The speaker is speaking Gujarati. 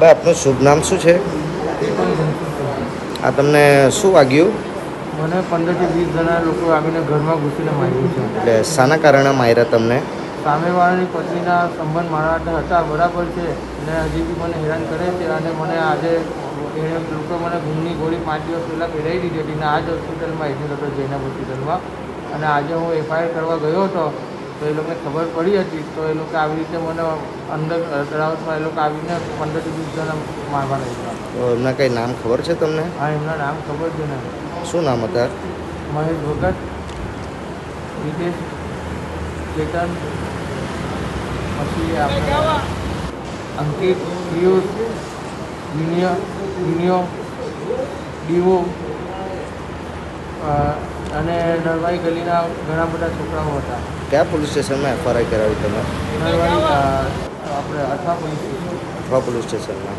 ભાઈ આપનું શુભ નામ શું છે? આ તમને શું વાગ્યું? મને પંદરથી વીસ જણા લોકો આવીને ઘરમાં ઘૂસીને માર્યું છે. એટલે શાના કારણે માર્યા તમને? સામેવાળાની પત્નીના સંબંધ મારા હતા બરાબર છે. અને હજી બી મને હેરાન કરે છે અને મને આજે એણે લોકો મને ઘૂમની ગોળી પાંચ દિવસ પહેલાં પહેરાવી દીધી હતી અને આજ હોસ્પિટલમાં એડમિટ હતો જૈનબ હોસ્પિટલમાં અને આજે હું એફઆઈઆર કરવા ગયો હતો તો એ લોકોને ખબર પડી હતી તો એ લોકો આવી રીતે મને અંદર તળાવમાં એ લોકો આવીને પંદરથી વીસ જણા મારવા લાગ્યા. તો એમના કંઈ નામ ખબર છે તમને? હા એમના નામ ખબર છે ને. શું નામ હતા? મહેશ ભગત વિદેશ ચેતન પછી આપણે અંકિત પિયુષ વિનયો દીવો અ, અને નરવાઈ ગલીના ઘણા બધા છોકરાઓ હતા. કયા પોલીસ સ્ટેશનમાં એફઆરઆઈ કરાવી તમે? નરવાઈ આપણે અથવા પોલીસ સ્ટેશન. અથવા પોલીસ સ્ટેશનમાં.